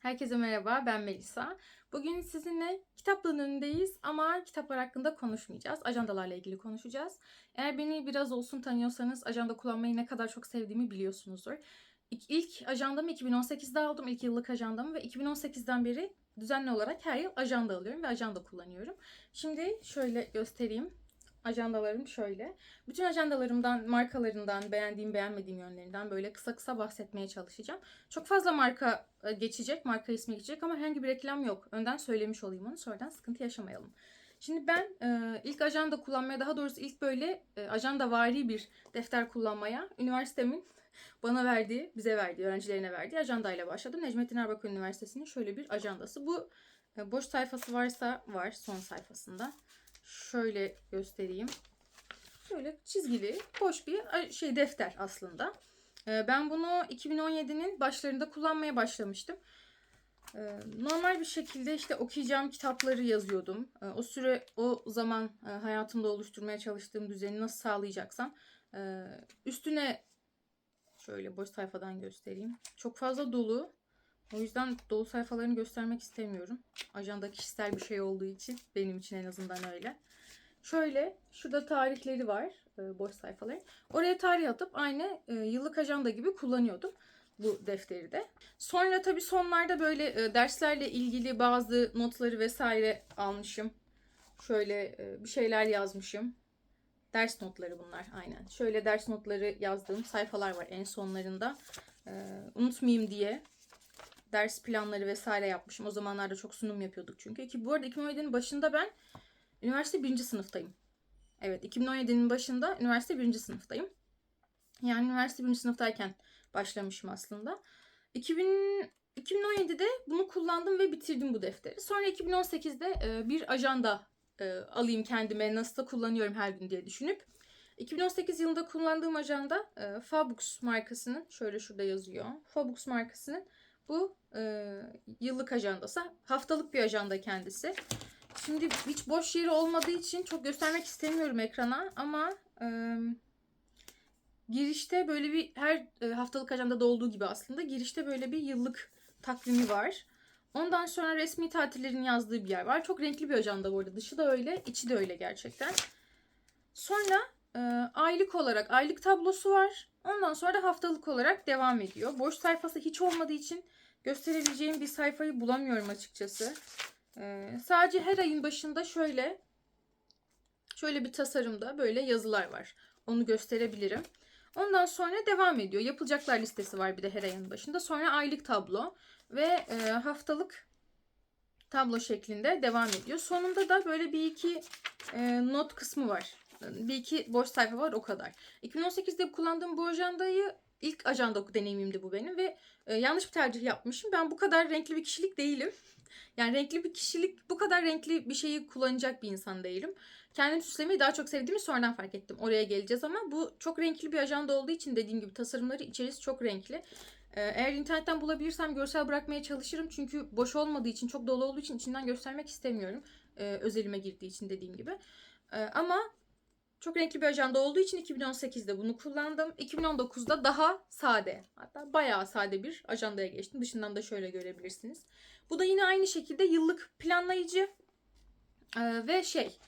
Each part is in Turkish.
Herkese merhaba, ben Melisa. Bugün sizinle kitaplığın önündeyiz ama kitaplar hakkında konuşmayacağız. Ajandalarla ilgili konuşacağız. Eğer beni biraz olsun tanıyorsanız ajanda kullanmayı ne kadar çok sevdiğimi biliyorsunuzdur. İlk, ilk ajandamı 2018'de aldım, ilk yıllık ajandamı ve 2018'den beri düzenli olarak her yıl ajanda alıyorum ve ajanda kullanıyorum. Şimdi şöyle göstereyim. Ajandalarım şöyle. Bütün ajandalarımdan, markalarından, beğendiğim, beğenmediğim yönlerinden böyle kısa kısa bahsetmeye çalışacağım. Çok fazla marka e, geçecek, marka ismi geçecek ama herhangi bir reklam yok. Önden söylemiş olayım onu, sonradan sıkıntı yaşamayalım. Şimdi ben e, ilk ajanda kullanmaya, daha doğrusu ilk böyle e, ajanda vari bir defter kullanmaya üniversitemin bana verdiği, bize verdiği, öğrencilerine verdiği ajandayla başladım. Necmettin Erbakan Üniversitesi'nin şöyle bir ajandası. Bu e, boş sayfası varsa var son sayfasında. Şöyle göstereyim. Şöyle çizgili, boş bir şey defter aslında. Ee, Ben bunu 2017'nin başlarında kullanmaya başlamıştım. Ee, Normal bir şekilde işte okuyacağım kitapları yazıyordum. Ee, O süre, o zaman e, hayatımda oluşturmaya çalıştığım düzeni nasıl sağlayacaksam e, üstüne şöyle boş sayfadan göstereyim. Çok fazla dolu. O yüzden dolu sayfalarını göstermek istemiyorum. Ajanda kişisel bir şey olduğu için benim için en azından öyle. Şöyle şurada tarihleri var e, boş sayfaların. Oraya tarih atıp aynı e, yıllık ajanda gibi kullanıyordum bu defteri de. Sonra tabii sonlarda böyle e, derslerle ilgili bazı notları vesaire almışım. Şöyle bir şeyler yazmışım. Ders notları bunlar aynen. Şöyle ders notları yazdığım sayfalar var en sonlarında. Unutmayayım diye ders planları vesaire yapmışım. O zamanlarda çok sunum yapıyorduk çünkü. Ki bu arada 2017'nin başında ben üniversite birinci sınıftayım. Evet 2017'nin başında üniversite birinci sınıftayım. Yani üniversite birinci sınıftayken başlamışım aslında. 2000, 2017'de bunu kullandım ve bitirdim bu defteri. Sonra 2018'de e, bir ajanda e, alayım kendime nasıl da kullanıyorum her gün diye düşünüp 2018 yılında kullandığım ajanda e, Fabux markasının şöyle şurada yazıyor. Fabux markasının bu e, yıllık ajandası. Haftalık bir ajanda kendisi. Şimdi hiç boş yeri olmadığı için çok göstermek istemiyorum ekrana ama e, girişte böyle bir her e, haftalık ajandada olduğu gibi aslında girişte böyle bir yıllık takvimi var. Ondan sonra resmi tatillerin yazdığı bir yer var. Çok renkli bir ajanda bu arada. Dışı da öyle, içi de öyle gerçekten. Sonra e, aylık olarak aylık tablosu var. Ondan sonra da haftalık olarak devam ediyor. Boş sayfası hiç olmadığı için gösterebileceğim bir sayfayı bulamıyorum açıkçası. Ee, sadece her ayın başında şöyle şöyle bir tasarımda böyle yazılar var. Onu gösterebilirim. Ondan sonra devam ediyor. Yapılacaklar listesi var bir de her ayın başında. Sonra aylık tablo ve e, haftalık tablo şeklinde devam ediyor. Sonunda da böyle bir iki e, not kısmı var. Bir iki boş sayfa var o kadar. 2018'de kullandığım bu ajandayı ilk ajanda deneyimimdi bu benim ve e, yanlış bir tercih yapmışım. Ben bu kadar renkli bir kişilik değilim. Yani renkli bir kişilik, bu kadar renkli bir şeyi kullanacak bir insan değilim. Kendim süslemeyi daha çok sevdiğimi sonradan fark ettim. Oraya geleceğiz ama bu çok renkli bir ajanda olduğu için dediğim gibi tasarımları içerisi çok renkli. Ee, Eğer internetten bulabilirsem görsel bırakmaya çalışırım. Çünkü boş olmadığı için, çok dolu olduğu için içinden göstermek istemiyorum. Ee, özelime girdiği için dediğim gibi. Ee, ama çok renkli bir ajanda olduğu için 2018'de bunu kullandım. 2019'da daha sade, hatta bayağı sade bir ajandaya geçtim. Dışından da şöyle görebilirsiniz. Bu da yine aynı şekilde yıllık planlayıcı ee, ve şey,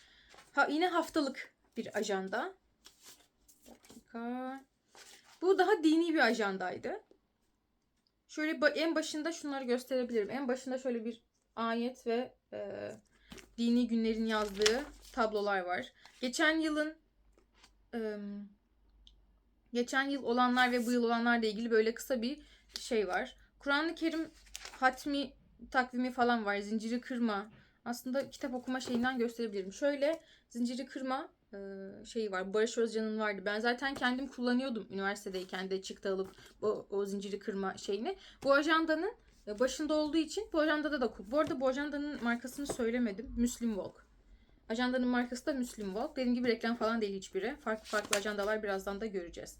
ha, yine haftalık bir ajanda. Bu daha dini bir ajandaydı. Şöyle en başında şunları gösterebilirim. En başında şöyle bir ayet ve e, dini günlerin yazdığı tablolar var. Geçen yılın e, geçen yıl olanlar ve bu yıl olanlarla ilgili böyle kısa bir şey var. Kur'an-ı Kerim hatmi takvimi falan var. Zinciri kırma. Aslında kitap okuma şeyinden gösterebilirim. Şöyle zinciri kırma şeyi var. Barış Özcan'ın vardı. Ben zaten kendim kullanıyordum üniversitedeyken de çıktı alıp o, o zinciri kırma şeyini. Bu ajandanın e, başında olduğu için bu ajandada da bu arada bu ajandanın markasını söylemedim. Muslim Walk. Ajandanın markası da Muslim Walk. Dediğim gibi reklam falan değil hiçbiri. Farklı farklı ajandalar birazdan da göreceğiz.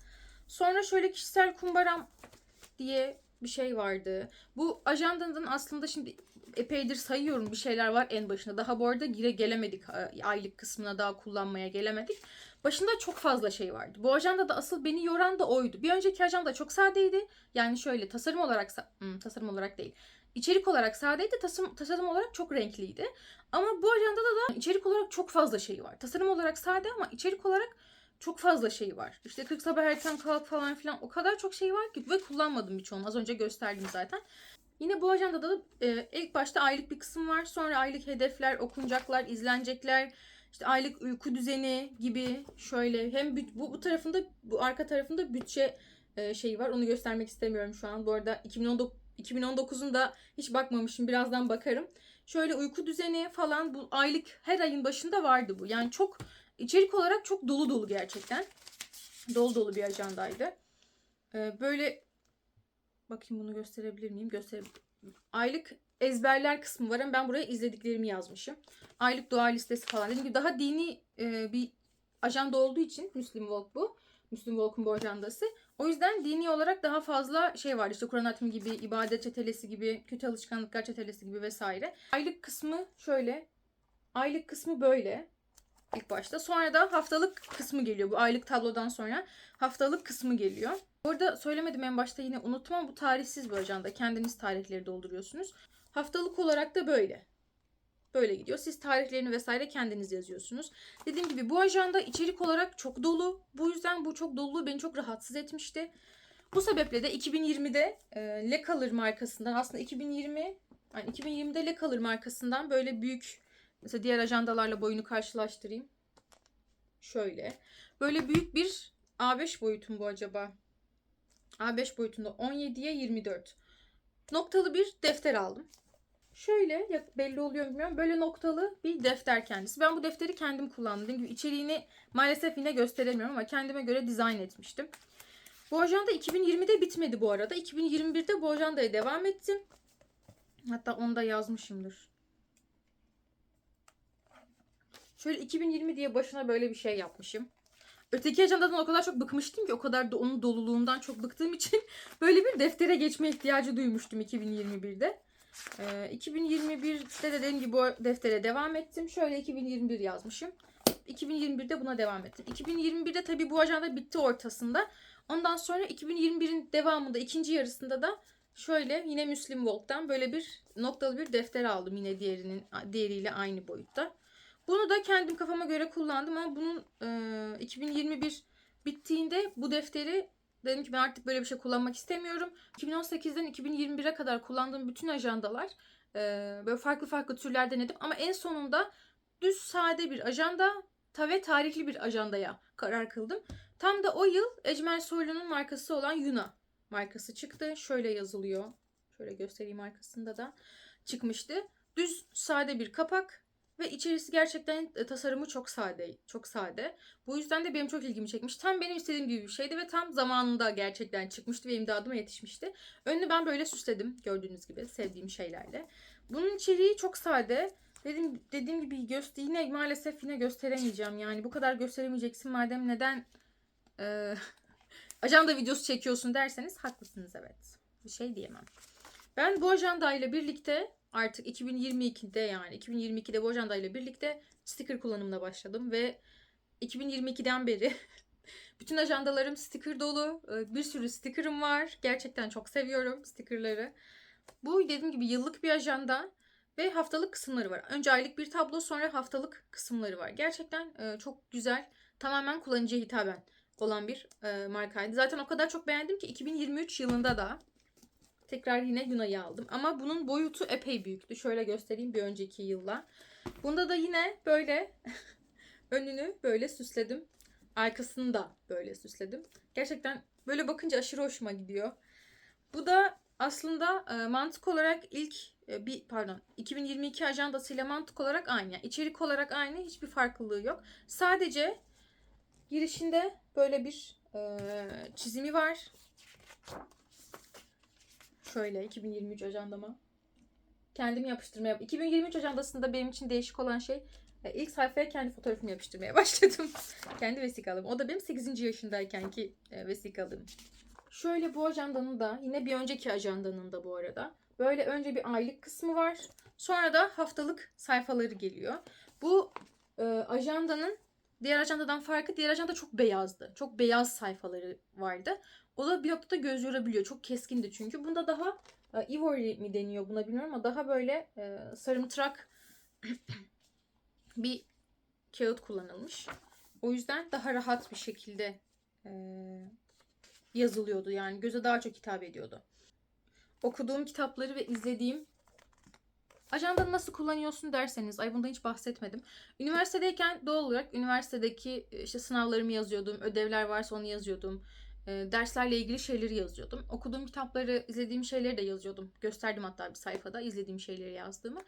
Sonra şöyle kişisel kumbaram diye bir şey vardı. Bu ajandanın aslında şimdi epeydir sayıyorum bir şeyler var en başında. Daha bu arada gire gelemedik aylık kısmına daha kullanmaya gelemedik. Başında çok fazla şey vardı. Bu ajandada asıl beni yoran da oydu. Bir önceki ajanda çok sadeydi. Yani şöyle tasarım olarak sa- tasarım olarak değil. İçerik olarak sadeydi, tasarım, tasarım olarak çok renkliydi. Ama bu ajandada da içerik olarak çok fazla şey var. Tasarım olarak sade ama içerik olarak çok fazla şey var. İşte 40 sabah erken kalk falan filan o kadar çok şey var ki ve kullanmadım birçoğunu. Az önce gösterdim zaten. Yine bu ajandada da e, ilk başta aylık bir kısım var. Sonra aylık hedefler, okunacaklar, izlenecekler, işte aylık uyku düzeni gibi şöyle hem bu bu tarafında bu arka tarafında bütçe e, şeyi var. Onu göstermek istemiyorum şu an. Bu arada 2019 2019'un da hiç bakmamışım. Birazdan bakarım. Şöyle uyku düzeni falan bu aylık her ayın başında vardı bu. Yani çok içerik olarak çok dolu dolu gerçekten. Dolu dolu bir ajandaydı. Ee, böyle bakayım bunu gösterebilir miyim? Gösterebilirim. Aylık ezberler kısmı var ama ben buraya izlediklerimi yazmışım. Aylık dua listesi falan. Dediğim gibi daha dini e, bir ajanda olduğu için Müslim Walk bu. Müslüm Walk'un bu ajandası. O yüzden dini olarak daha fazla şey var. İşte Kur'an hatmi gibi, ibadet çetelesi gibi, kötü alışkanlıklar çetelesi gibi vesaire. Aylık kısmı şöyle. Aylık kısmı böyle. ilk başta. Sonra da haftalık kısmı geliyor. Bu aylık tablodan sonra haftalık kısmı geliyor. Orada söylemedim en başta yine unuttum ama bu tarihsiz bir ajanda. Kendiniz tarihleri dolduruyorsunuz. Haftalık olarak da böyle. Böyle gidiyor. Siz tarihlerini vesaire kendiniz yazıyorsunuz. Dediğim gibi bu ajanda içerik olarak çok dolu. Bu yüzden bu çok doluluğu beni çok rahatsız etmişti. Bu sebeple de 2020'de e, Le Color markasından aslında 2020 yani 2020'de Le Color markasından böyle büyük mesela diğer ajandalarla boyunu karşılaştırayım. Şöyle. Böyle büyük bir A5 boyutum bu acaba. A5 boyutunda 17'ye 24. Noktalı bir defter aldım. Şöyle belli oluyor bilmiyorum. Böyle noktalı bir defter kendisi. Ben bu defteri kendim kullandım. Dediğim gibi içeriğini maalesef yine gösteremiyorum ama kendime göre dizayn etmiştim. Bu ajanda 2020'de bitmedi bu arada. 2021'de bu ajandaya devam ettim. Hatta onu da yazmışımdır. Şöyle 2020 diye başına böyle bir şey yapmışım. Öteki ajandadan o kadar çok bıkmıştım ki o kadar da onun doluluğundan çok bıktığım için böyle bir deftere geçme ihtiyacı duymuştum 2021'de. Ee, 2021'de de dediğim gibi bu deftere devam ettim. Şöyle 2021 yazmışım. 2021'de buna devam ettim. 2021'de tabii bu ajanda bitti ortasında. Ondan sonra 2021'in devamında ikinci yarısında da şöyle yine Müslim Walk'tan böyle bir noktalı bir defter aldım yine diğerinin diğeriyle aynı boyutta. Bunu da kendim kafama göre kullandım ama bunun e, 2021 bittiğinde bu defteri dedim ki ben artık böyle bir şey kullanmak istemiyorum. 2018'den 2021'e kadar kullandığım bütün ajandalar e, böyle farklı farklı türler denedim ama en sonunda düz sade bir ajanda ve tarihli bir ajandaya karar kıldım. Tam da o yıl Ecmel Soylu'nun markası olan Yuna markası çıktı. Şöyle yazılıyor. Şöyle göstereyim arkasında da çıkmıştı. Düz sade bir kapak ve içerisi gerçekten e, tasarımı çok sade. Çok sade. Bu yüzden de benim çok ilgimi çekmiş. Tam benim istediğim gibi bir şeydi ve tam zamanında gerçekten çıkmıştı ve imdadıma yetişmişti. Önünü ben böyle süsledim gördüğünüz gibi sevdiğim şeylerle. Bunun içeriği çok sade. Dediğim, dediğim gibi göster yine maalesef yine gösteremeyeceğim. Yani bu kadar gösteremeyeceksin madem neden e, ajanda videosu çekiyorsun derseniz haklısınız evet. Bir şey diyemem. Ben bu ajanda ile birlikte artık 2022'de yani 2022'de bu ajanda ile birlikte sticker kullanımına başladım ve 2022'den beri bütün ajandalarım sticker dolu. Ee, Bir sürü stickerım var. Gerçekten çok seviyorum stickerları. Bu dediğim gibi yıllık bir ajanda ve haftalık kısımları var. Önce aylık bir tablo sonra haftalık kısımları var. Gerçekten e, çok güzel. Tamamen kullanıcıya hitaben olan bir e, markaydı. Zaten o kadar çok beğendim ki 2023 yılında da tekrar yine Yuna'yı aldım. Ama bunun boyutu epey büyüktü. Şöyle göstereyim bir önceki yılla. Bunda da yine böyle önünü böyle süsledim. Arkasını da böyle süsledim. Gerçekten böyle bakınca aşırı hoşuma gidiyor. Bu da aslında e, mantık olarak ilk e, bir pardon 2022 ajandasıyla mantık olarak aynı. Yani içerik olarak aynı. Hiçbir farklılığı yok. Sadece girişinde böyle bir e, çizimi var. Şöyle 2023 ajandama. Kendim yapıştırmaya... 2023 ajandasında benim için değişik olan şey e, ilk sayfaya kendi fotoğrafımı yapıştırmaya başladım. kendi vesikalım. O da benim 8. yaşındayken ki e, vesikalım. Şöyle bu ajandanın da yine bir önceki ajandanın da bu arada. Böyle önce bir aylık kısmı var. Sonra da haftalık sayfaları geliyor. Bu e, ajandanın diğer ajandadan farkı diğer ajanda çok beyazdı. Çok beyaz sayfaları vardı. O da bir noktada göz yorabiliyor. Çok keskindi çünkü. Bunda daha e, ivory mi deniyor buna bilmiyorum ama daha böyle e, sarımtırak bir kağıt kullanılmış. O yüzden daha rahat bir şekilde e, yazılıyordu. Yani göze daha çok hitap ediyordu. Okuduğum kitapları ve izlediğim ajandanı nasıl kullanıyorsun derseniz, ay bundan hiç bahsetmedim. Üniversitedeyken doğal olarak üniversitedeki e, işte sınavlarımı yazıyordum, ödevler varsa onu yazıyordum. E, derslerle ilgili şeyleri yazıyordum. Okuduğum kitapları, izlediğim şeyleri de yazıyordum. Gösterdim hatta bir sayfada izlediğim şeyleri yazdığımı.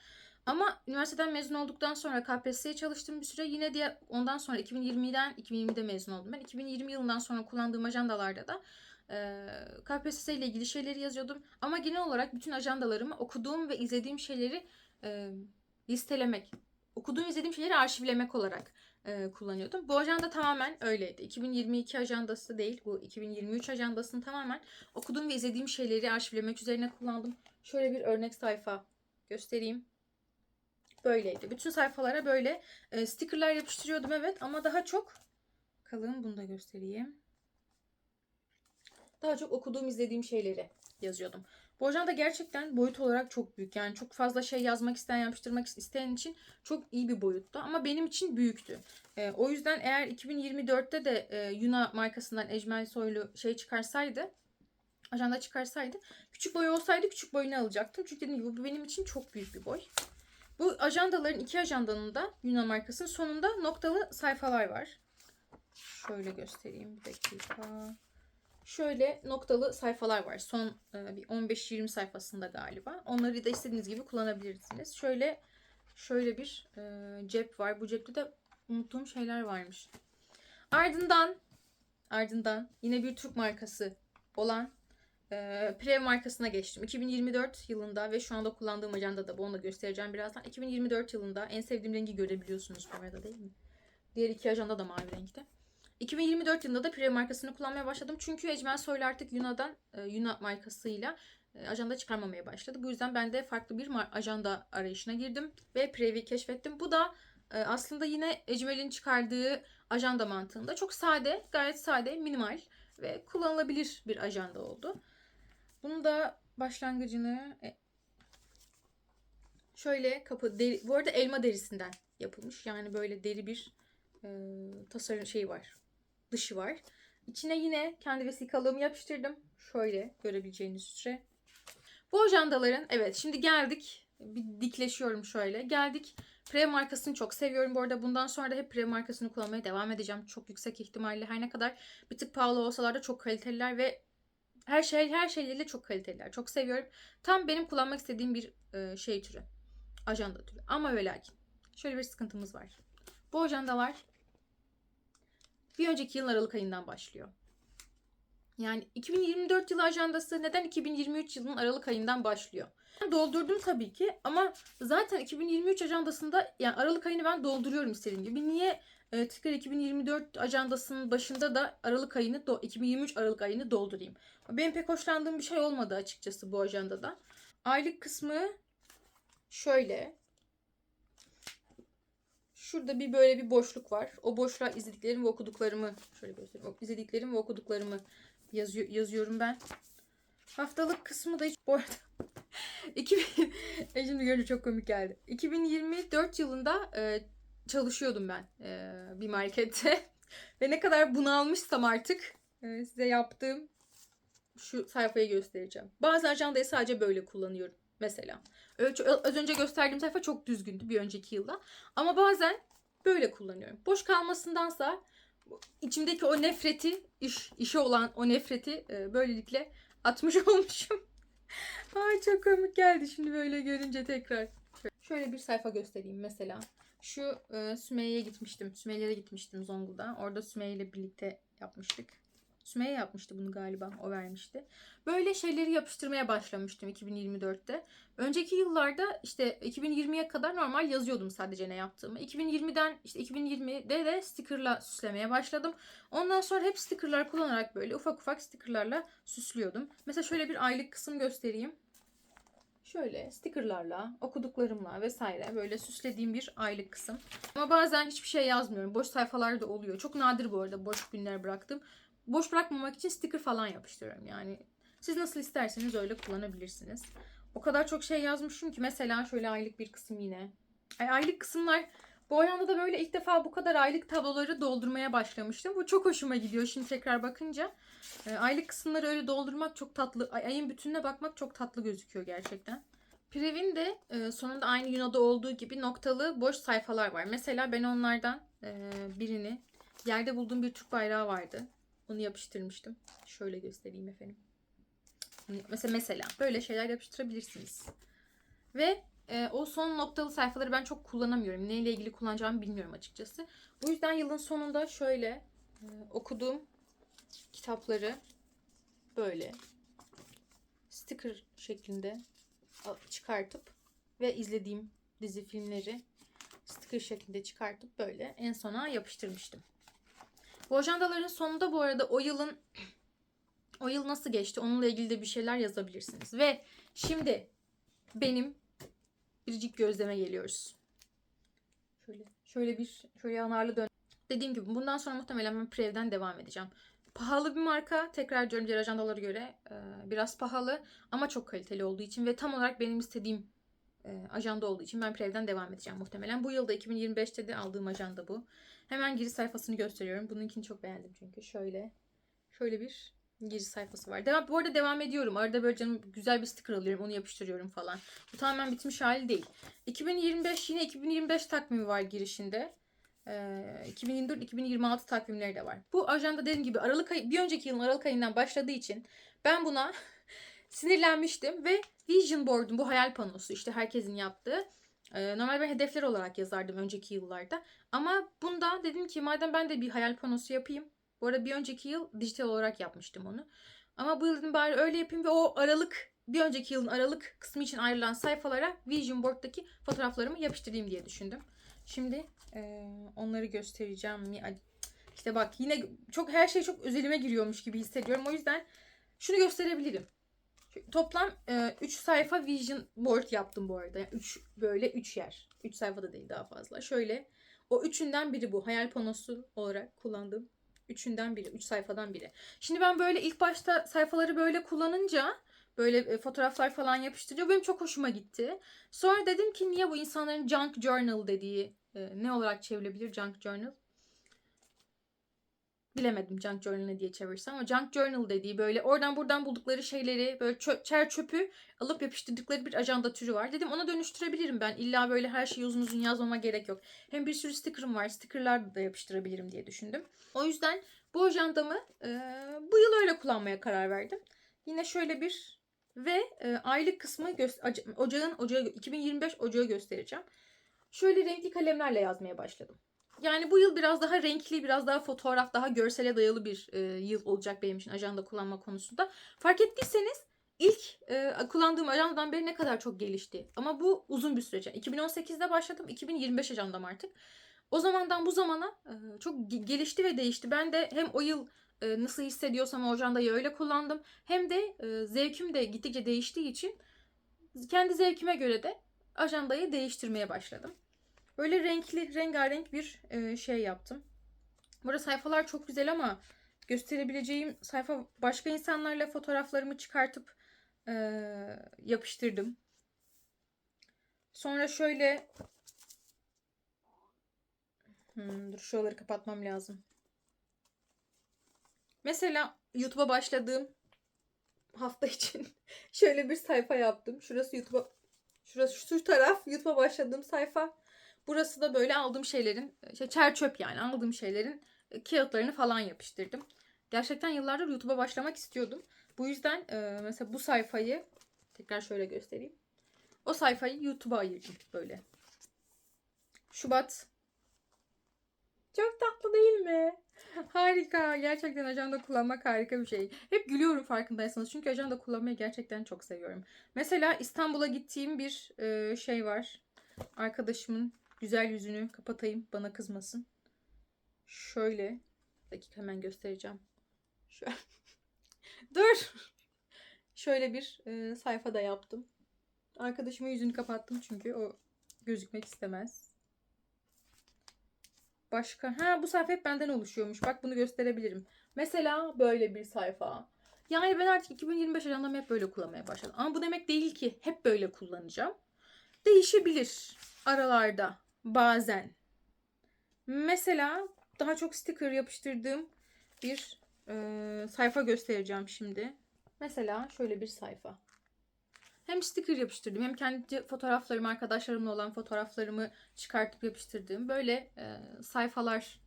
Ama üniversiteden mezun olduktan sonra KPSS'ye çalıştım bir süre. Yine diye ondan sonra 2020'den 2020'de mezun oldum ben. 2020 yılından sonra kullandığım ajandalarda da KPSS ile ilgili şeyleri yazıyordum. Ama genel olarak bütün ajandalarımı okuduğum ve izlediğim şeyleri listelemek, okuduğum izlediğim şeyleri arşivlemek olarak e, kullanıyordum. Bu ajanda tamamen öyleydi. 2022 ajandası değil, bu 2023 ajandasını tamamen okuduğum ve izlediğim şeyleri arşivlemek üzerine kullandım. Şöyle bir örnek sayfa göstereyim. Böyleydi. Bütün sayfalara böyle e, stickerlar yapıştırıyordum evet ama daha çok kalın bunu da göstereyim. Daha çok okuduğum, izlediğim şeyleri yazıyordum. Bu ajanda gerçekten boyut olarak çok büyük. Yani çok fazla şey yazmak isteyen, yapıştırmak isteyen için çok iyi bir boyutta. Ama benim için büyüktü. E, o yüzden eğer 2024'te de e, Yuna markasından Ecmel Soylu şey çıkarsaydı, ajanda çıkarsaydı, küçük boy olsaydı küçük boyunu alacaktım. Çünkü dediğim gibi bu benim için çok büyük bir boy. Bu ajandaların iki ajandanın da Yuna markasının sonunda noktalı sayfalar var. Şöyle göstereyim bir dakika. Şöyle noktalı sayfalar var. Son e, bir 15-20 sayfasında galiba. Onları da istediğiniz gibi kullanabilirsiniz. Şöyle şöyle bir e, cep var. Bu cepte de unuttuğum şeyler varmış. Ardından ardından yine bir Türk markası olan e, Prev markasına geçtim. 2024 yılında ve şu anda kullandığım ajandada bu onu da göstereceğim birazdan. 2024 yılında en sevdiğim rengi görebiliyorsunuz bu arada değil mi? Diğer iki ajanda da mavi renkte. 2024 yılında da Prev markasını kullanmaya başladım. Çünkü Ecmel Soylu artık Yuna'dan, e, Yuna markasıyla e, ajanda çıkarmamaya başladı. Bu yüzden ben de farklı bir ajanda arayışına girdim ve Prev'i keşfettim. Bu da e, aslında yine Ecmel'in çıkardığı ajanda mantığında çok sade, gayet sade, minimal ve kullanılabilir bir ajanda oldu. Bunu da başlangıcını şöyle kapı deri, bu arada elma derisinden yapılmış. Yani böyle deri bir e, tasarım şeyi var. Dışı var. İçine yine kendi vesikalığımı yapıştırdım. Şöyle görebileceğiniz üzere. Bu ajandaların evet şimdi geldik. Bir dikleşiyorum şöyle. Geldik. Pre markasını çok seviyorum. Bu arada bundan sonra da hep Pre markasını kullanmaya devam edeceğim. Çok yüksek ihtimalle her ne kadar bir tık pahalı olsalar da çok kaliteliler ve her şey her şeyleriyle çok kaliteliler. Çok seviyorum. Tam benim kullanmak istediğim bir e, şey türü. Ajanda türü. Ama lakin şöyle bir sıkıntımız var. Bu ajandalar bir önceki yılın Aralık ayından başlıyor. Yani 2024 yılı ajandası neden 2023 yılının Aralık ayından başlıyor? Ben doldurdum tabii ki ama zaten 2023 ajandasında yani Aralık ayını ben dolduruyorum istediğim gibi. Niye e, tekrar 2024 ajandasının başında da Aralık ayını, do- 2023 Aralık ayını doldurayım? Benim pek hoşlandığım bir şey olmadı açıkçası bu ajandada. Aylık kısmı şöyle. Şurada bir böyle bir boşluk var. O boşluğa izlediklerim ve okuduklarımı şöyle göstereyim. İzlediklerim ve okuduklarımı yazıyor, yazıyorum ben. Haftalık kısmı da hiç bu arada 2000 E şimdi görünce çok komik geldi. 2024 yılında e, çalışıyordum ben e, bir markette. Ve ne kadar bunalmışsam artık e, size yaptığım şu sayfayı göstereceğim. Bazı ajandayı sadece böyle kullanıyorum mesela. Az önce gösterdiğim sayfa çok düzgündü bir önceki yılda. Ama bazen böyle kullanıyorum. Boş kalmasındansa içimdeki o nefreti, iş işe olan o nefreti e, böylelikle atmış olmuşum. Ay çok komik geldi şimdi böyle görünce tekrar. Şöyle bir sayfa göstereyim mesela. Şu e, Sümeyye'ye gitmiştim. Sümeyye'lere gitmiştim Zonguldak'a. Orada Sümeyye ile birlikte yapmıştık. Sümeyye yapmıştı bunu galiba. O vermişti. Böyle şeyleri yapıştırmaya başlamıştım 2024'te. Önceki yıllarda işte 2020'ye kadar normal yazıyordum sadece ne yaptığımı. 2020'den işte 2020'de de stickerla süslemeye başladım. Ondan sonra hep stickerlar kullanarak böyle ufak ufak stickerlarla süslüyordum. Mesela şöyle bir aylık kısım göstereyim. Şöyle stickerlarla, okuduklarımla vesaire böyle süslediğim bir aylık kısım. Ama bazen hiçbir şey yazmıyorum. Boş sayfalar da oluyor. Çok nadir bu arada boş günler bıraktım. Boş bırakmamak için sticker falan yapıştırıyorum. Yani Siz nasıl isterseniz öyle kullanabilirsiniz. O kadar çok şey yazmışım ki mesela şöyle aylık bir kısım yine. Ay, aylık kısımlar bu ayanda da böyle ilk defa bu kadar aylık tabloları doldurmaya başlamıştım. Bu çok hoşuma gidiyor şimdi tekrar bakınca. E, aylık kısımları öyle doldurmak çok tatlı. Ay, ayın bütününe bakmak çok tatlı gözüküyor gerçekten. Prev'in de e, sonunda aynı Yuno'da olduğu gibi noktalı boş sayfalar var. Mesela ben onlardan e, birini yerde bulduğum bir Türk bayrağı vardı. Onu yapıştırmıştım. Şöyle göstereyim efendim. Mesela mesela böyle şeyler yapıştırabilirsiniz. Ve e, o son noktalı sayfaları ben çok kullanamıyorum. Neyle ilgili kullanacağımı bilmiyorum açıkçası. Bu yüzden yılın sonunda şöyle e, okuduğum kitapları böyle sticker şeklinde çıkartıp ve izlediğim dizi filmleri sticker şeklinde çıkartıp böyle en sona yapıştırmıştım. Bu ajandaların sonunda bu arada o yılın o yıl nasıl geçti onunla ilgili de bir şeyler yazabilirsiniz. Ve şimdi benim biricik gözleme geliyoruz. Şöyle şöyle bir şöyle yanarlı dön. Dediğim gibi bundan sonra muhtemelen ben Prev'den devam edeceğim. Pahalı bir marka. Tekrar diyorum diğer ajandalara göre e, biraz pahalı ama çok kaliteli olduğu için ve tam olarak benim istediğim e, ajanda olduğu için ben Prev'den devam edeceğim muhtemelen. Bu yılda 2025'te de aldığım ajanda bu. Hemen giriş sayfasını gösteriyorum. Bununkini çok beğendim çünkü. Şöyle şöyle bir giriş sayfası var. Devam, bu arada devam ediyorum. Arada böyle canım güzel bir sticker alıyorum. Onu yapıştırıyorum falan. Bu tamamen bitmiş hali değil. 2025 yine 2025 takvimi var girişinde. Ee, 2024-2026 takvimleri de var. Bu ajanda dediğim gibi Aralık ayı, bir önceki yılın Aralık ayından başladığı için ben buna sinirlenmiştim ve Vision Board'un bu hayal panosu işte herkesin yaptığı normal ben hedefler olarak yazardım önceki yıllarda. Ama bunda dedim ki madem ben de bir hayal panosu yapayım. Bu arada bir önceki yıl dijital olarak yapmıştım onu. Ama bu yıl dedim bari öyle yapayım ve o aralık bir önceki yılın aralık kısmı için ayrılan sayfalara Vision Board'daki fotoğraflarımı yapıştırayım diye düşündüm. Şimdi e, onları göstereceğim? İşte bak yine çok her şey çok özelime giriyormuş gibi hissediyorum. O yüzden şunu gösterebilirim. Toplam 3 e, sayfa vision board yaptım bu arada. 3 yani böyle 3 yer. 3 sayfada değil daha fazla. Şöyle o üçünden biri bu. Hayal panosu olarak kullandığım üçünden biri. 3 sayfadan biri. Şimdi ben böyle ilk başta sayfaları böyle kullanınca böyle e, fotoğraflar falan yapıştırıyor. Benim çok hoşuma gitti. Sonra dedim ki niye bu insanların junk journal dediği e, ne olarak çevrilebilir junk journal? Bilemedim junk journal diye çevirsem ama junk journal dediği böyle oradan buradan buldukları şeyleri böyle çöp, çer çöpü alıp yapıştırdıkları bir ajanda türü var. Dedim ona dönüştürebilirim ben. İlla böyle her şeyi uzun uzun yazmama gerek yok. Hem bir sürü sticker'ım var. Sticker'lar da yapıştırabilirim diye düşündüm. O yüzden bu ajandamı e, bu yıl öyle kullanmaya karar verdim. Yine şöyle bir ve e, aylık kısmı ocağın ocağı 2025 ocağı göstereceğim. Şöyle renkli kalemlerle yazmaya başladım. Yani bu yıl biraz daha renkli, biraz daha fotoğraf, daha görsele dayalı bir e, yıl olacak benim için ajanda kullanma konusunda. Fark ettiyseniz ilk e, kullandığım ajandadan beri ne kadar çok gelişti. Ama bu uzun bir süreç. 2018'de başladım, 2025 ajandam artık. O zamandan bu zamana e, çok gelişti ve değişti. Ben de hem o yıl e, nasıl hissediyorsam o ajandayı öyle kullandım. Hem de e, zevkim de gittikçe değiştiği için kendi zevkime göre de ajandayı değiştirmeye başladım. Böyle renkli, rengarenk bir e, şey yaptım. Burada sayfalar çok güzel ama gösterebileceğim sayfa başka insanlarla fotoğraflarımı çıkartıp e, yapıştırdım. Sonra şöyle hmm, dur şuraları kapatmam lazım. Mesela YouTube'a başladığım hafta için şöyle bir sayfa yaptım. Şurası YouTube'a şurası şu taraf YouTube'a başladığım sayfa. Burası da böyle aldığım şeylerin, şey, çer çöp yani aldığım şeylerin e, kağıtlarını falan yapıştırdım. Gerçekten yıllardır YouTube'a başlamak istiyordum. Bu yüzden e, mesela bu sayfayı tekrar şöyle göstereyim. O sayfayı YouTube'a ayırdım böyle. Şubat. Çok tatlı değil mi? Harika. Gerçekten ajanda kullanmak harika bir şey. Hep gülüyorum farkındaysanız. Çünkü ajanda kullanmayı gerçekten çok seviyorum. Mesela İstanbul'a gittiğim bir e, şey var. Arkadaşımın güzel yüzünü kapatayım bana kızmasın. Şöyle. dakika hemen göstereceğim. Şöyle. Dur. Şöyle bir e, sayfa da yaptım. Arkadaşımın yüzünü kapattım çünkü o gözükmek istemez. Başka. Ha bu sayfa hep benden oluşuyormuş. Bak bunu gösterebilirim. Mesela böyle bir sayfa. Yani ben artık 2025 ajandamı hep böyle kullanmaya başladım. Ama bu demek değil ki hep böyle kullanacağım. Değişebilir aralarda bazen. Mesela daha çok sticker yapıştırdığım bir e, sayfa göstereceğim şimdi. Mesela şöyle bir sayfa. Hem sticker yapıştırdım hem kendi fotoğraflarımı, arkadaşlarımla olan fotoğraflarımı çıkartıp yapıştırdığım böyle e, sayfalar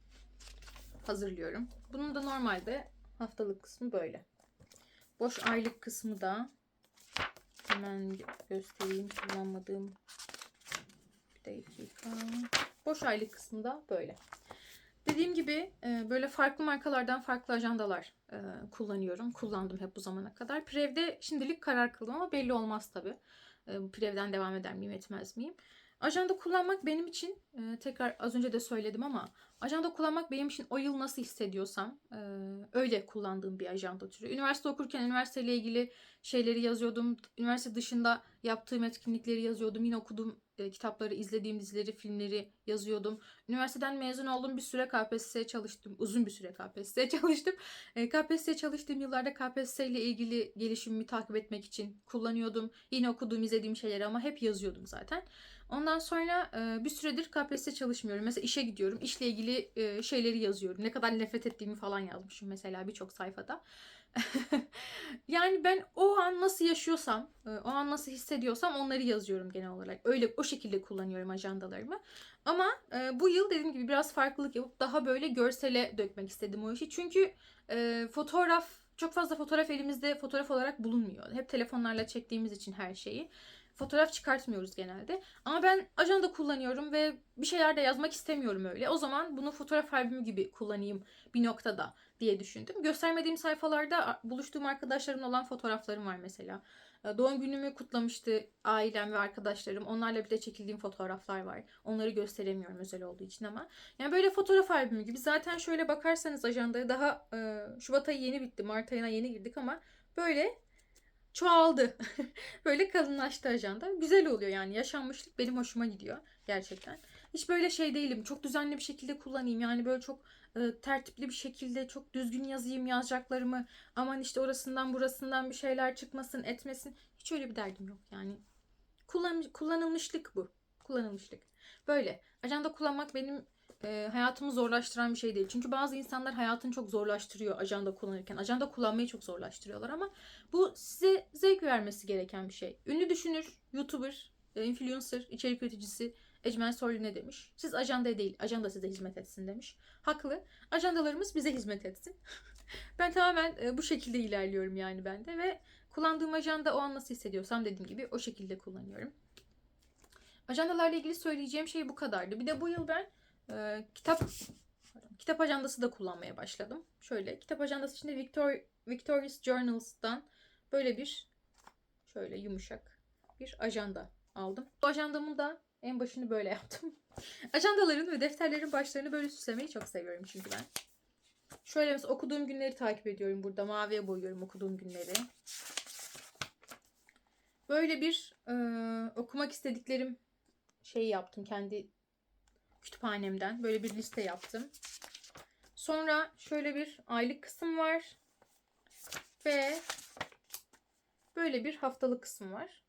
hazırlıyorum. Bunun da normalde haftalık kısmı böyle. Boş aylık kısmı da hemen göstereyim kullanmadığım dakika. Boş aylık kısmı da böyle. Dediğim gibi e, böyle farklı markalardan farklı ajandalar e, kullanıyorum. Kullandım hep bu zamana kadar. Prev'de şimdilik karar kıldım ama belli olmaz tabii. E, Prev'den devam eder miyim etmez miyim? Ajanda kullanmak benim için tekrar az önce de söyledim ama ajanda kullanmak benim için o yıl nasıl hissediyorsam öyle kullandığım bir ajanda türü. Üniversite okurken üniversiteyle ilgili şeyleri yazıyordum. Üniversite dışında yaptığım etkinlikleri yazıyordum. Yine okuduğum e, kitapları, izlediğim dizileri, filmleri yazıyordum. Üniversiteden mezun oldum. Bir süre KPSS'ye çalıştım. Uzun bir süre KPSS'ye çalıştım. E, KPSS'ye çalıştığım yıllarda KPSS ile ilgili gelişimimi takip etmek için kullanıyordum. Yine okuduğum, izlediğim şeyleri ama hep yazıyordum zaten. Ondan sonra e, bir süredir KPSS çalışmıyorum. Mesela işe gidiyorum. İşle ilgili e, şeyleri yazıyorum. Ne kadar nefret ettiğimi falan yazmışım mesela birçok sayfada. yani ben o an nasıl yaşıyorsam, e, o an nasıl hissediyorsam onları yazıyorum genel olarak. Öyle o şekilde kullanıyorum ajandalarımı. Ama e, bu yıl dediğim gibi biraz farklılık yapıp daha böyle görsele dökmek istedim o işi. Çünkü e, fotoğraf çok fazla fotoğraf elimizde fotoğraf olarak bulunmuyor. Hep telefonlarla çektiğimiz için her şeyi. Fotoğraf çıkartmıyoruz genelde. Ama ben ajanda kullanıyorum ve bir şeyler de yazmak istemiyorum öyle. O zaman bunu fotoğraf albümü gibi kullanayım bir noktada diye düşündüm. Göstermediğim sayfalarda buluştuğum arkadaşlarımla olan fotoğraflarım var mesela. E, Doğum günümü kutlamıştı ailem ve arkadaşlarım. Onlarla bir de çekildiğim fotoğraflar var. Onları gösteremiyorum özel olduğu için ama. Yani böyle fotoğraf albümü gibi. Zaten şöyle bakarsanız ajandaya daha e, Şubat ayı yeni bitti. Mart ayına yeni girdik ama böyle çoğaldı. böyle kalınlaştı ajanda. Güzel oluyor yani. Yaşanmışlık benim hoşuma gidiyor gerçekten. Hiç böyle şey değilim. Çok düzenli bir şekilde kullanayım. Yani böyle çok e, tertipli bir şekilde çok düzgün yazayım yazacaklarımı. Aman işte orasından burasından bir şeyler çıkmasın etmesin. Hiç öyle bir derdim yok yani. Kullan, kullanılmışlık bu. Kullanılmışlık. Böyle. Ajanda kullanmak benim e, hayatımı zorlaştıran bir şey değil. Çünkü bazı insanlar hayatını çok zorlaştırıyor ajanda kullanırken. Ajanda kullanmayı çok zorlaştırıyorlar ama bu size zevk vermesi gereken bir şey. Ünlü düşünür, YouTuber, e, influencer, içerik üreticisi Ecmen Soylu ne demiş? Siz ajandaya değil, ajanda size hizmet etsin demiş. Haklı. Ajandalarımız bize hizmet etsin. ben tamamen e, bu şekilde ilerliyorum yani ben de ve kullandığım ajanda o an nasıl hissediyorsam dediğim gibi o şekilde kullanıyorum. Ajandalarla ilgili söyleyeceğim şey bu kadardı. Bir de bu yıl ben e, kitap kitap ajandası da kullanmaya başladım. Şöyle kitap ajandası içinde Victor, Victorious Journals'tan böyle bir şöyle yumuşak bir ajanda aldım. Bu ajandamın da en başını böyle yaptım. Ajandaların ve defterlerin başlarını böyle süslemeyi çok seviyorum çünkü ben. Şöyle mesela okuduğum günleri takip ediyorum burada. Maviye boyuyorum okuduğum günleri. Böyle bir e, okumak istediklerim şey yaptım kendi kütüphanemden. Böyle bir liste yaptım. Sonra şöyle bir aylık kısım var. Ve böyle bir haftalık kısım var.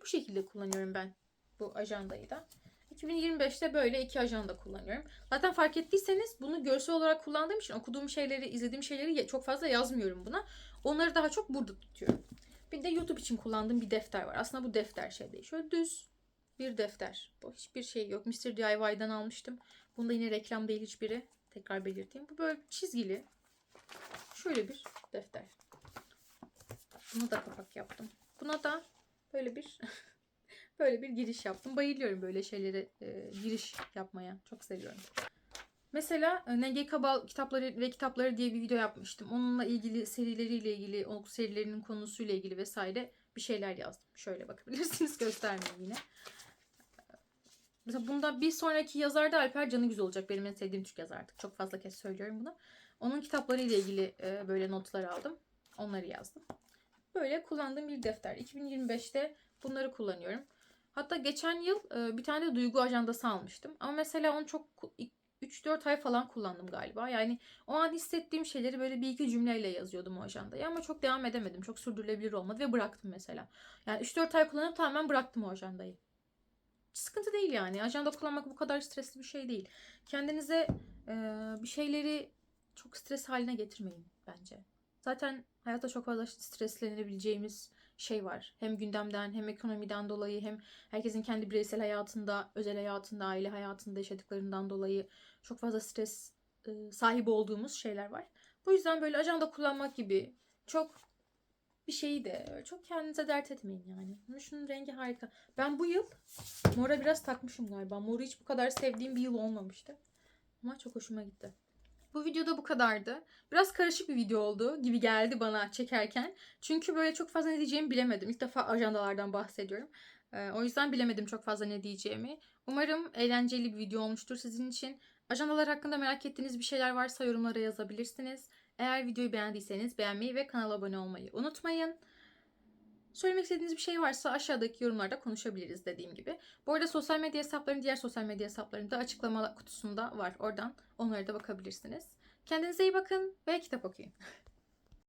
Bu şekilde kullanıyorum ben bu ajandayı da. 2025'te böyle iki ajanda kullanıyorum. Zaten fark ettiyseniz bunu görsel olarak kullandığım için okuduğum şeyleri, izlediğim şeyleri çok fazla yazmıyorum buna. Onları daha çok burada tutuyorum. Bir de YouTube için kullandığım bir defter var. Aslında bu defter şey değil. Şöyle düz bir defter. Bu hiçbir şey yok. Mr. DIY'dan almıştım. Bunda yine reklam değil hiçbiri. Tekrar belirteyim. Bu böyle çizgili. Şöyle bir defter. Bunu da kapak yaptım. Buna da böyle bir böyle bir giriş yaptım. Bayılıyorum böyle şeylere e, giriş yapmaya. Çok seviyorum. Mesela e, NG Kabal kitapları ve kitapları diye bir video yapmıştım. Onunla ilgili serileriyle ilgili, o serilerinin konusuyla ilgili vesaire bir şeyler yazdım. Şöyle bakabilirsiniz. Göstermeyeyim yine. Mesela bunda bir sonraki yazar da Alper Canı Güzel olacak. Benim en sevdiğim Türk yazar artık. Çok fazla kez söylüyorum bunu. Onun kitapları ile ilgili e, böyle notlar aldım. Onları yazdım. Böyle kullandığım bir defter. 2025'te bunları kullanıyorum. Hatta geçen yıl e, bir tane de duygu ajandası almıştım. Ama mesela onu çok 3-4 ay falan kullandım galiba. Yani o an hissettiğim şeyleri böyle bir iki cümleyle yazıyordum o ajandaya ama çok devam edemedim. Çok sürdürülebilir olmadı ve bıraktım mesela. Yani 3-4 ay kullanıp tamamen bıraktım o ajandayı. Sıkıntı değil yani. Ajanda kullanmak bu kadar stresli bir şey değil. Kendinize e, bir şeyleri çok stres haline getirmeyin bence. Zaten hayatta çok fazla streslenebileceğimiz şey var. Hem gündemden hem ekonomiden dolayı hem herkesin kendi bireysel hayatında, özel hayatında, aile hayatında yaşadıklarından dolayı çok fazla stres e, sahibi olduğumuz şeyler var. Bu yüzden böyle ajanda kullanmak gibi çok bir şeyi de çok kendinize dert etmeyin yani. Şunun rengi harika. Ben bu yıl mora biraz takmışım galiba. Moru hiç bu kadar sevdiğim bir yıl olmamıştı. Ama çok hoşuma gitti. Bu videoda bu kadardı. Biraz karışık bir video oldu gibi geldi bana çekerken. Çünkü böyle çok fazla ne diyeceğimi bilemedim. İlk defa ajandalardan bahsediyorum. Ee, o yüzden bilemedim çok fazla ne diyeceğimi. Umarım eğlenceli bir video olmuştur sizin için. Ajandalar hakkında merak ettiğiniz bir şeyler varsa yorumlara yazabilirsiniz. Eğer videoyu beğendiyseniz beğenmeyi ve kanala abone olmayı unutmayın. Söylemek istediğiniz bir şey varsa aşağıdaki yorumlarda konuşabiliriz dediğim gibi. Bu arada sosyal medya hesaplarım diğer sosyal medya hesaplarım da açıklama kutusunda var. Oradan onlara da bakabilirsiniz. Kendinize iyi bakın ve kitap okuyun.